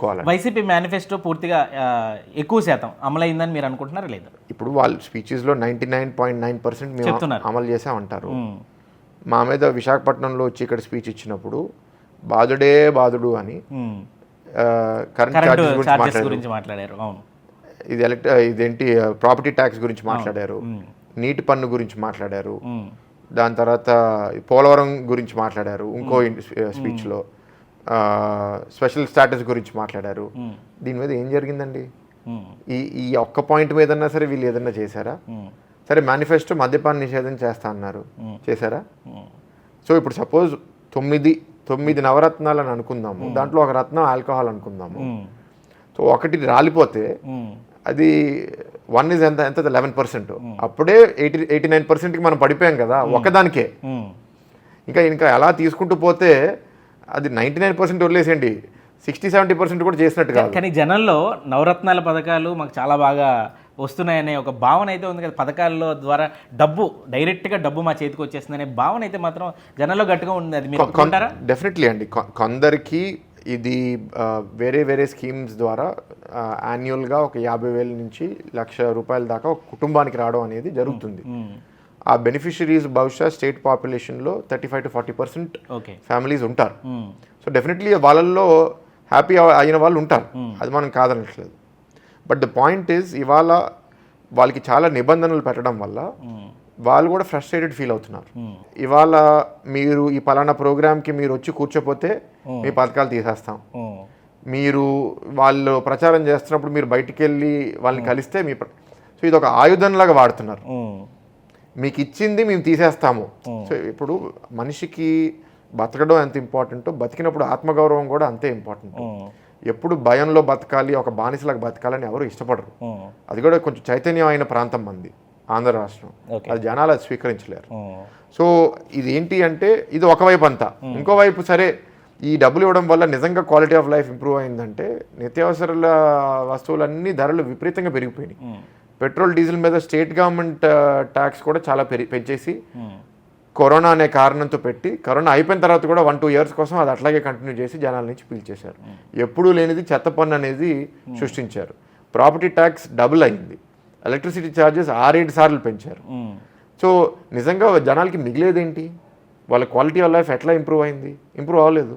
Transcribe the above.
చూసుకోవాలి YCP manifesto పూర్తిగా ఎక్కువ శాతం అమలైందని మీరు అనుకుంటున్నారా లేదా? ఇప్పుడు వాళ్ళు స్పీచెస్లో ninety nine point nine percent మేము. అమలు చేసామంటారు మా మీద విశాఖపట్నంలో వచ్చి ఇక్కడ స్పీచ్ ఇచ్చినప్పుడు బాధుడే బాధుడు అని. కరెంట్ గురించి మాట్లాడారు. అవును. ఇది ఎలక్ట్ ఇదేంటి ప్రాపర్టీ ట్యాక్స్ గురించి మాట్లాడారు. నీటి పన్ను గురించి మాట్లాడారు. దాని తర్వాత పోలవరం గురించి మాట్లాడారు. ఇంకో స్పీచ్లో. స్పెషల్ స్టాటస్ గురించి మాట్లాడారు. దీని మీద ఏం జరిగిందండి? ఈ ఈ ఒక్క పాయింట్ మీదన్నా సరే వీళ్ళు ఏదన్నా చేశారా? సరే మేనిఫెస్టో మద్యపాన నిషేధం చేస్తా అన్నారు. చేశారా? సో ఇప్పుడు సపోజ్ తొమ్మిది తొమ్మిది నవరత్నాలు అని అనుకుందాము. దాంట్లో ఒక రత్నం ఆల్కహాల్ అనుకుందాము. సో ఒకటి రాలిపోతే అది వన్ ఇస్ ఎంత? ఎంత? లెవెన్ పర్సెంట్ అప్పుడే ఎయిటీ ఎయిటీ నైన్ పర్సెంట్కి మనం పడిపోయాం కదా ఒకదానికే. ఇంకా ఇంకా ఎలా తీసుకుంటూ పోతే అది నైంటీ నైన్ పర్సెంట్ వదిలేసేయండి. సిక్స్టీ సెవెంటీ పర్సెంట్ కూడా చేసినట్టు కాదు. కానీ జనంలో నవరత్నాల పథకాలు మాకు చాలా బాగా వస్తున్నాయనే ఒక భావన అయితే ఉంది కదా. పథకాల్లో ద్వారా డబ్బు డైరెక్ట్గా డబ్బు మా చేతికి వచ్చేస్తుందనే భావన అయితే మాత్రం జనంలో గట్టిగా ఉంది. అది మీరు డెఫినెట్లీ అండి. కొందరికి ఇది వేరే వేరే స్కీమ్స్ ద్వారా యాన్యువల్గా ఒక యాభై వేల నుంచి లక్ష రూపాయల దాకా ఒక కుటుంబానికి రావడం అనేది జరుగుతుంది. ఆ బెనిఫిషరీస్ బహుశా state పాపులేషన్లో thirty five to forty percent families ఉంటారు. సో డెఫినెట్లీ వాళ్ళల్లో హ్యాపీ అయిన వాళ్ళు ఉంటారు. అది మనం కాదనట్లేదు. బట్ ద పాయింట్ ఈజ్ ఇవాళ వాళ్ళకి చాలా నిబంధనలు పెట్టడం వల్ల ఉమ్, వాళ్ళు కూడా ఫ్రస్ట్రేటెడ్ ఫీల్ అవుతున్నారు. ఇవాళ మీరు ఈ పలానా ప్రోగ్రామ్కి మీరు వచ్చి కూర్చోపోతే మీ పథకాలు తీసేస్తాం. మీరు వాళ్ళు ప్రచారం చేస్తున్నప్పుడు మీరు బయటికి వెళ్ళి వాళ్ళని కలిస్తే మీ సో ఇది ఒక ఆయుధంలాగా వాడుతున్నారు. మీకు ఇచ్చింది మేము తీసేస్తాము. సో ఇప్పుడు మనిషికి బతకడం ఎంత ఇంపార్టెంటో బతికినప్పుడు ఆత్మగౌరవం కూడా అంతే ఇంపార్టెంట్. ఎప్పుడు భయంలో బతకాలి ఒక బానిసలాగా బతకాలని ఎవరు ఇష్టపడరు. అది కూడా కొంచెం చైతన్యమైన ప్రాంతం మంది ఆంధ్ర రాష్ట్రం. అది జనాలు అది స్వీకరించలేరు. సో ఇది ఏంటి అంటే ఇది ఒకవైపు అంతా. ఇంకోవైపు సరే ఈ డబ్బులు ఇవ్వడం వల్ల నిజంగా క్వాలిటీ ఆఫ్ లైఫ్ ఇంప్రూవ్ అయిందంటే నిత్యావసరాల వస్తువులన్నీ ధరలు విపరీతంగా పెరిగిపోయినాయి. పెట్రోల్ డీజిల్ మీద స్టేట్ గవర్నమెంట్ ట్యాక్స్ కూడా చాలా పెరి పెంచేసి ఉమ్, కరోనా అనే కారణంతో పెట్టి కరోనా అయిపోయిన తర్వాత కూడా వన్ టూ ఇయర్స్ కోసం అది అట్లాగే కంటిన్యూ చేసి జనాల నుంచి పీల్చేశారు ఎప్పుడూ లేనిది చెత్త పన్ను అనేది సృష్టించారు. ప్రాపర్టీ ట్యాక్స్ డబుల్ అయింది. ఎలక్ట్రిసిటీ ఛార్జెస్ ఆరేడు సార్లు పెంచారు. సో నిజంగా జనాలకి మిగిలేదేంటి? వాళ్ళ క్వాలిటీ ఆఫ్ లైఫ్ ఎట్లా ఇంప్రూవ్ అయింది? ఇంప్రూవ్ అవ్వలేదు.